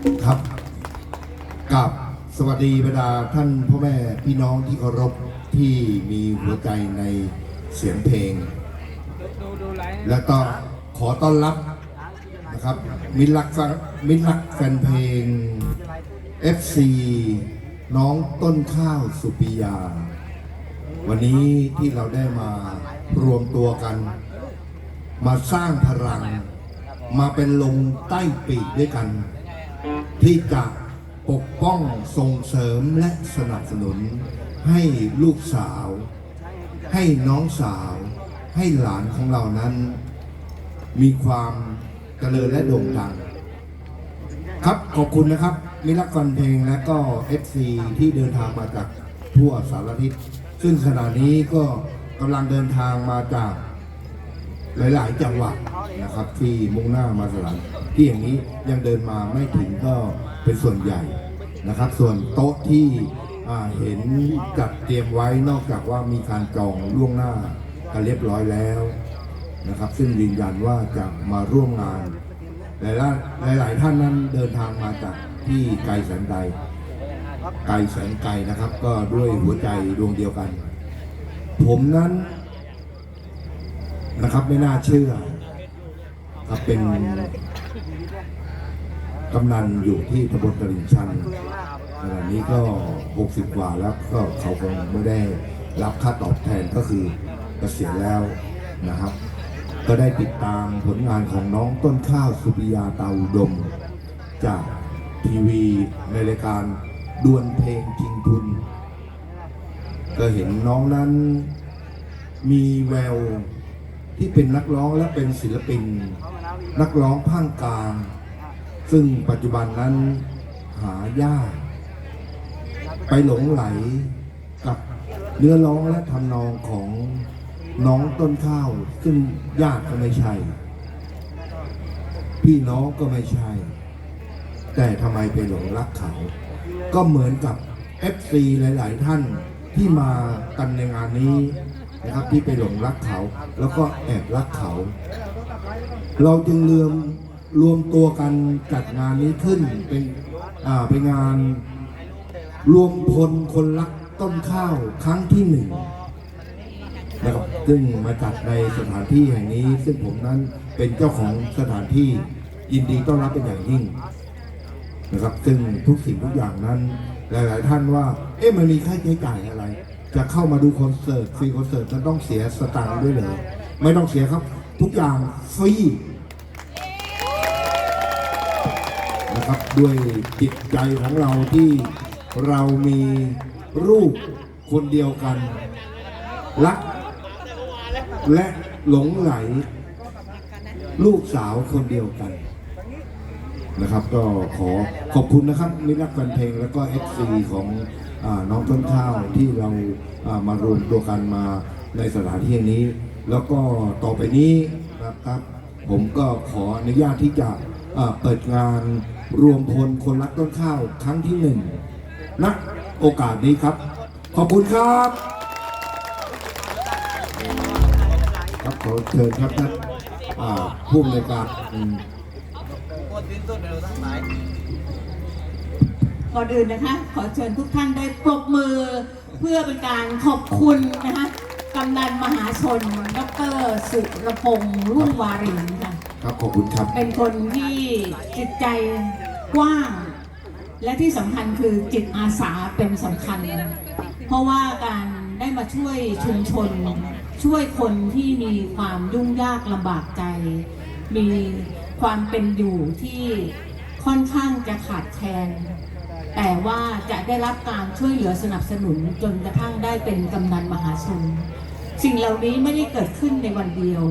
ครับกับสวัสดีบรรดาท่านพ่อแม่พี่น้องที่เคารพที่มีหัวใจในเสียงเพลง และก็ขอต้อนรับนะครับ มิตรรักมิตรรักแฟนเพลง FC น้องต้นข้าวสุปิยา วันนี้ที่เราได้มารวมตัวกัน มาสร้างพลัง มาเป็นลงใต้ปีกด้วยกัน ที่จะปกป้องส่งเสริมและสนับสนุน ให้ลูกสาว ให้น้องสาว ให้หลานของเรานั้น มีความเจริญและโด่งดัง ครับขอบคุณนะครับ มิตรรักฟันเพลงและก็ FC ที่เดินทางมาจากทั่วสารทิศซึ่งขณะนี้ก็กำลังเดินทางมาจาก หลาย ๆ จังหวัดนะครับ ที่มุ่งหน้ามาสถานที่อย่างนี้ยังเดินมาไม่ถึงก็เป็นส่วนใหญ่นะครับ ส่วนโต๊ะที่เห็นจัดเตรียมไว้นอกจากว่ามีการจองล่วงหน้ากันเรียบร้อยแล้วนะครับ ซึ่งยืนยันว่าจะมาร่วมงานหลายๆหลายๆท่านนั้นเดินทางมาจากที่ไกลแสนไกลไกลแสนไกลนะครับ ก็ด้วยหัวใจดวงเดียวกัน ผมนั้น นะครับไม่น่าเชื่อครับเป็นกำนันอยู่ที่ตำบลตลิ่งชันขณะนี้ก็ 60 กว่าแล้วก็เขาคงไม่ได้รับค่าตอบแทนก็คือเกษียณแล้วนะครับ ก็ได้ติดตามผลงานของน้องต้นข้าวสุปิยาตาอุดม จากทีวีในรายการดวลเพลงชิงทุน ก็เห็นน้องนั้นมีแวว ที่เป็นนักร้องและเป็นศิลปิน นักร้องภาคกลาง ซึ่งปัจจุบันนั้นหายาก ไปหลงไหลกับเนื้อร้องและทำนองของน้องต้นข้าว ซึ่งญาติก็ไม่ใช่ พี่น้องก็ไม่ใช่ แต่ทำไมไปหลงรักเขา ก็เหมือนกับ FC หลาย ๆ ท่านที่มากันในงานนี้ นะครับที่ไปหลงรักเขา แล้วก็แอบรักเขา เราจึงเลื่อมรวมตัวกันจัดงานนี้ขึ้นเป็นอ่าเป็นงานรวมพลคนรักต้นข้าวครั้งที่หนึ่งนะครับซึ่งมาจัดในสถานที่แห่งนี้ ซึ่งผมนั้นเป็นเจ้าของสถานที่ยินดีต้อนรับเป็นอย่างยิ่งนะครับ ซึ่งทุกสิ่งทุกอย่างนั้น หลาย ๆ ท่านว่า เอ๊ะมันมีค่าใช้จ่ายอะไร จะเข้ามาดูคอนเสิร์ตฟรีคอนเสิร์ตจะต้องเสียสตังค์ด้วยเหรอไม่ต้องเสียครับ ทุกอย่างฟรีนะครับด้วยจิตใจของเราที่เรามีรูปคนเดียวกัน รัก และหลงไหล ลูกสาวคนเดียวกันนะครับ ก็ขอขอบคุณนะครับมิรักแฟนเพลงแล้วก็ FC ของ น้องต้นข้าวที่เรามารวมตัวกันมาในสถานที่แห่งนี้ แล้วก็ต่อไปนี้นะครับ ผมก็ขออนุญาตที่จะเปิดงานรวมพลคนรักต้นข้าวครั้งที่หนึ่งณโอกาสนี้ครับ ขอบคุณครับครับขอเชิญครับท่านผู้อำนวยการ ก่อนอื่นนะคะ ขอเชิญทุกท่านได้ปรบมือ เพื่อเป็นการขอบคุณนะคะกำนันมหาชนดรสุรพงษ์รุ่งวารินค่ะครับขอบคุณครับ เป็นคนที่จิตใจกว้าง และที่สำคัญคือจิตอาสาเป็นสำคัญ เพราะว่าการได้มาช่วยชุมชน ช่วยคนที่มีความยุ่งยากลำบากใจ มีความเป็นอยู่ที่ค่อนข้างจะขาดแคลน แต่ว่าจะได้รับการช่วยเหลือสนับสนุนจนกระทั่งได้เป็นกำนันมหาชน สิ่งเหล่านี้ไม่ได้เกิดขึ้นในวันเดียว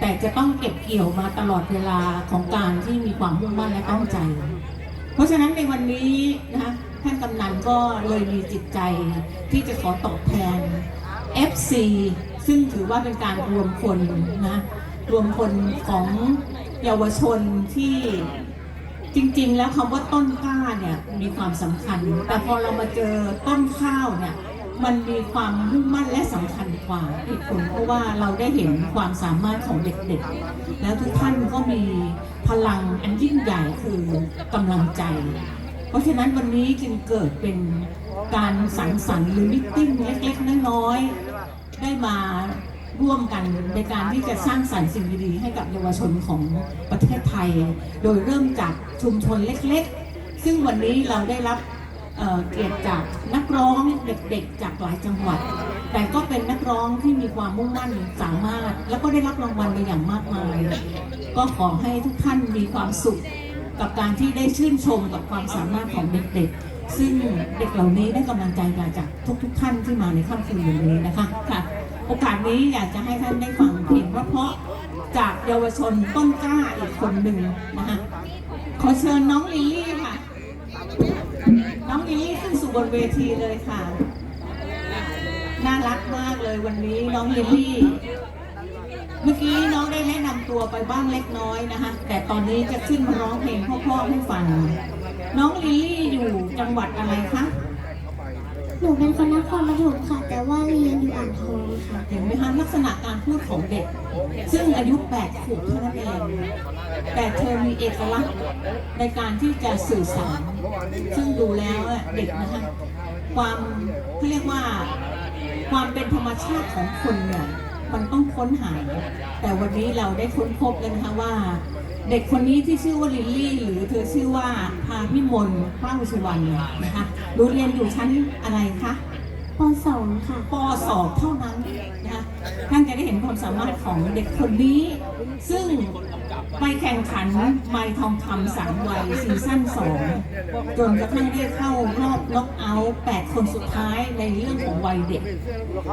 แต่จะต้องเก็บเกี่ยวมาตลอดเวลาของการที่มีความมุ่งมั่นและตั้งใจ เพราะฉะนั้นในวันนี้นะคะท่านกำนันก็เลยมีจิตใจที่จะขอตอบแทน FC ซึ่งถือว่าเป็นการรวมคนนะรวมคนของเยาวชนที่ จริงๆ แล้วคำว่าต้นกล้าเนี่ยมีความสำคัญ แต่พอเรามาเจอต้นข้าวเนี่ยมันมีความมุ่งมั่นและสำคัญกว่าอีกคนเพราะว่าเราได้เห็นความสามารถของเด็กๆ แล้วทุกท่านก็มีพลังอันยิ่งใหญ่คือกำลังใจ เพราะฉะนั้นวันนี้จึงเกิดเป็นการสังสรรค์หรือมิทติ้งเล็กๆน้อยๆได้มา ร่วมกันในการที่จะสร้างสรรค์สิ่งดีๆให้กับเยาวชนของประเทศไทย โดยเริ่มจากชุมชนเล็กๆ ซึ่งวันนี้เราได้รับเกียรติจากนักร้องเด็กๆ จากหลายจังหวัด แต่ก็เป็นนักร้องที่มีความมุ่งมั่นสามารถ แล้วก็ได้รับรางวัลไปอย่างมากมาย ก็ขอให้ทุกท่านมีความสุขกับการที่ได้ชื่นชมกับความสามารถของเด็กๆ ซึ่งเด็กเหล่านี้ได้กำลังใจมาจากทุกๆท่านที่มาในค่ำคืนวันนี้นะคะค่ะ โอกาสนี้อยากจะให้ท่านได้ฟังเพลงเพราะๆจากเยาวชนต้นกล้าอีกคนหนึ่งนะคะขอเชิญน้องลิลี่ค่ะ น้องลิลี่ขึ้นสู่บนเวทีเลยค่ะ น่ารักมากเลยวันนี้น้องลิลลี่เมื่อกี้น้องได้แนะนำตัวไปบ้างเล็กน้อยนะคะ แต่ตอนนี้จะขึ้นมาร้องเพลงพ่อๆให้ฟัง น้องลิลลี่อยู่จังหวัดอะไรคะ หนูเป็นคนนครปฐมค่ะ แต่ว่าเรียนอยู่อ่างทองค่ะเห็นไหมคะลักษณะการพูดของเด็ก ซึ่งอายุ8ขวบเท่านั้นเองแต่เธอมีเอกลักษณ์ในการที่จะสื่อสาร ซึ่งดูแล้วเด็กนะคะความเขาเรียกว่าความเป็นธรรมชาติของคนเนี่ยมันต้องค้นหา แต่วันนี้เราได้ค้นพบแล้วนะคะว่า เด็กคนนี้ที่ชื่อว่าลิลลี่ หรือเธอชื่อว่าพาพิมลเป้าสุวรรณนะคะรู้เรียนอยู่ชั้นอะไรคะป .2 ค่ะปสอบเท่านั้นนะคะท่านจะได้เห็นความสามารถของเด็กคนนี้ ซึ่งไปแข่งขันไมค์ทองคำสามวัยซีซั่นสองจนกระทั่งได้เข้ารอบน็อกเอาท์8คนสุดท้ายในเรื่องของวัยเด็ก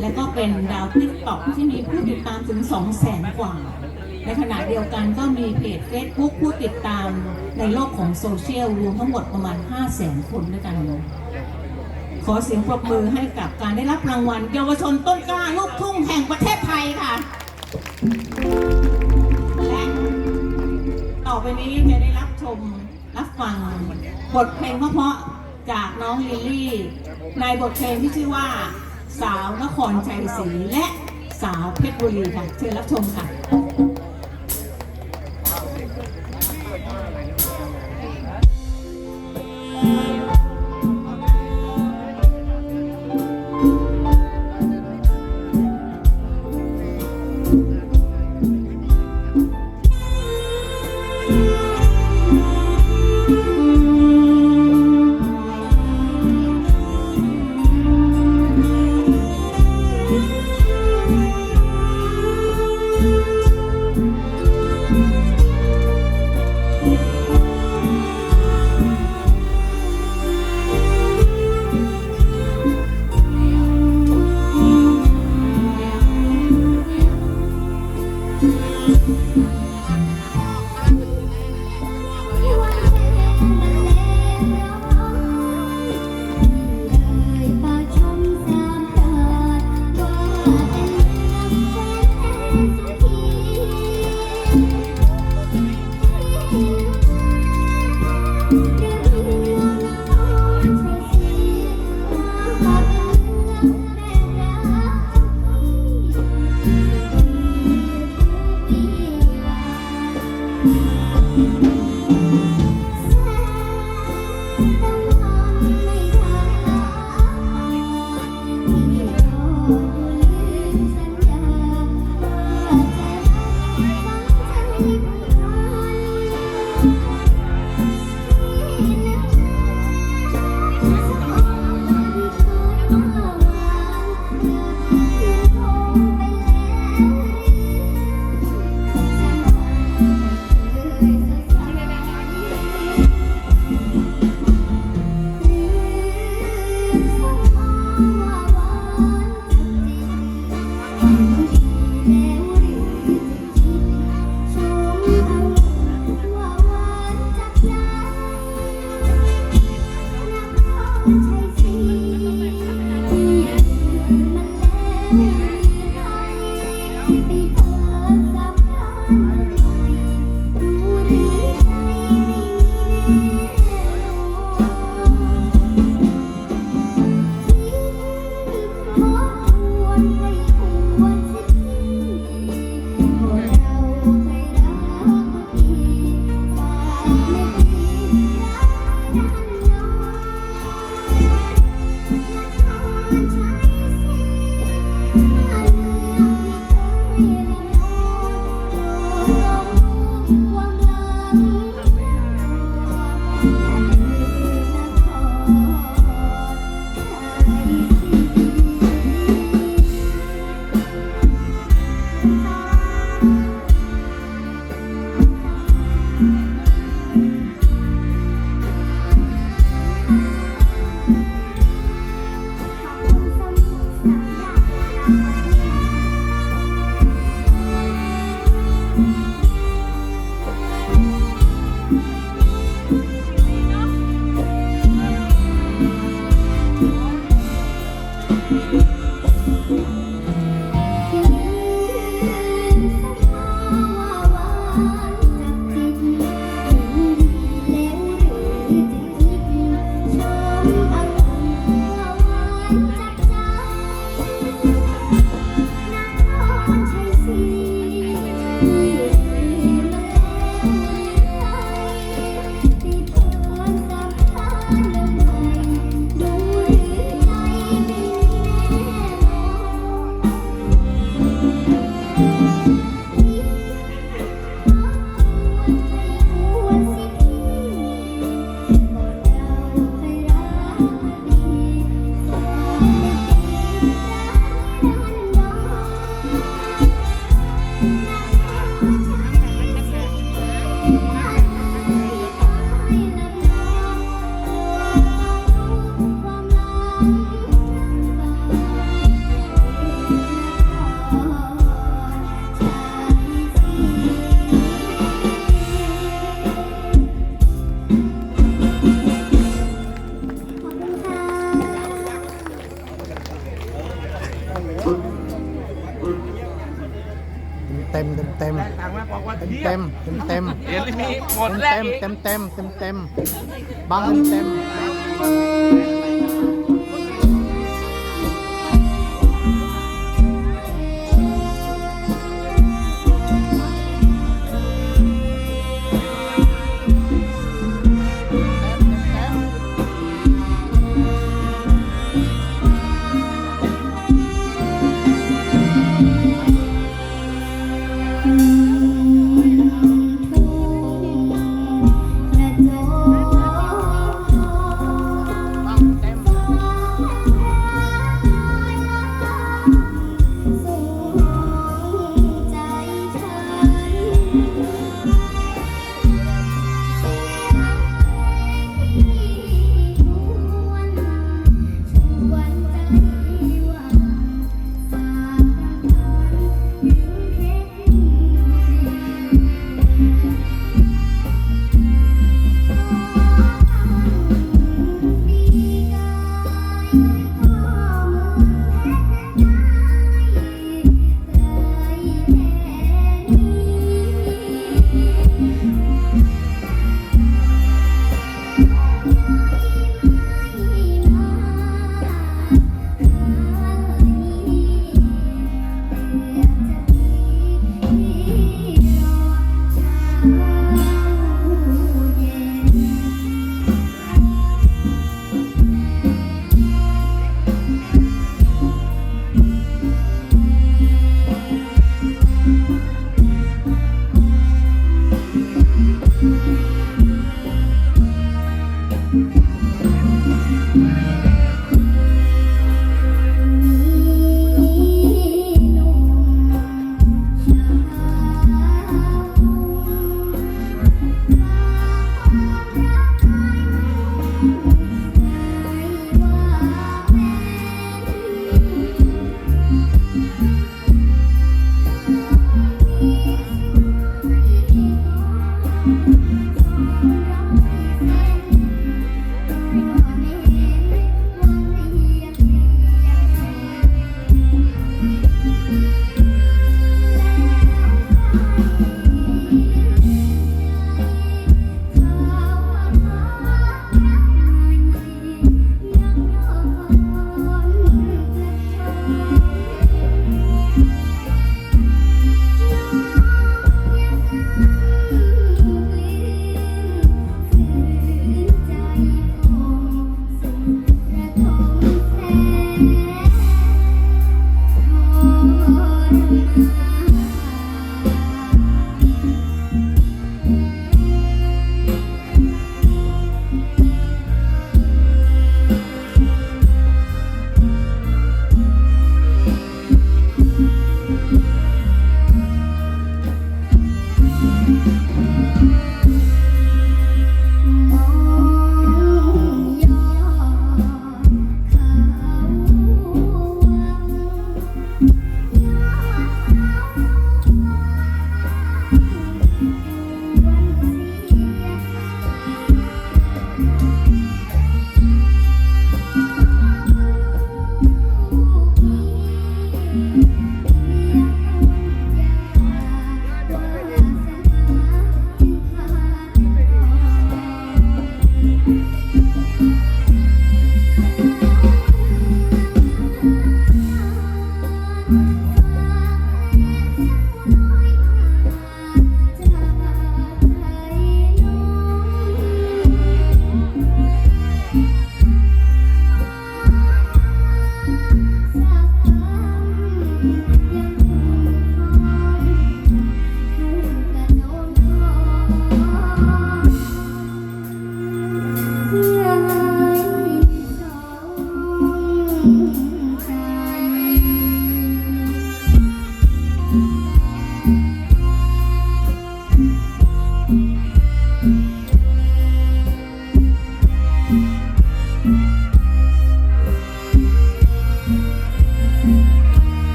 และก็เป็นดาวติ๊กต็อกที่มีผู้ติดตามถึง 2 0 0แสนกว่า ในขณะเดียวกันก็มีเพจ Facebook ผู้ติดตามในโลกของโซเชียลรวมทั้งหมดประมาณ 5 0 0แสนคนด้วยกันขอเสียงปรบมือให้กับการได้รับรางวัล เยาวชนต้นกล้าลูกทุ่งแห่งประเทศไทยค่ะ และต่อไปนี้จะได้รับชมรับฟังบทเพลงเพราะๆจากน้องลิลลี่ ในบทเพลงที่ชื่อว่า สาวนครชัยศรีและสาวเพชรบุรีค่ะ เชิญรับชมค่ะ ฉันก็รู้ว่า เต็มเทียเต็บมเต็มเต็มเหรียญมีหมดเต็มแรกเต็มอีกเต็มเต็มเต็มเต็มบางเต็ม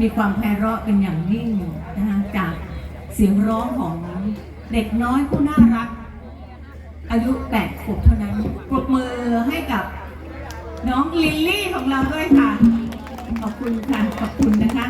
มีความไพเราะเป็นอย่างยิ่งนะคะจากเสียงร้องของเด็กน้อยผู้น่ารัก อายุแปดขวบเท่านั้นปรบมือให้กับน้องลิลลี่ของเราด้วยค่ะ ขอบคุณค่ะ ขอบคุณนะคะ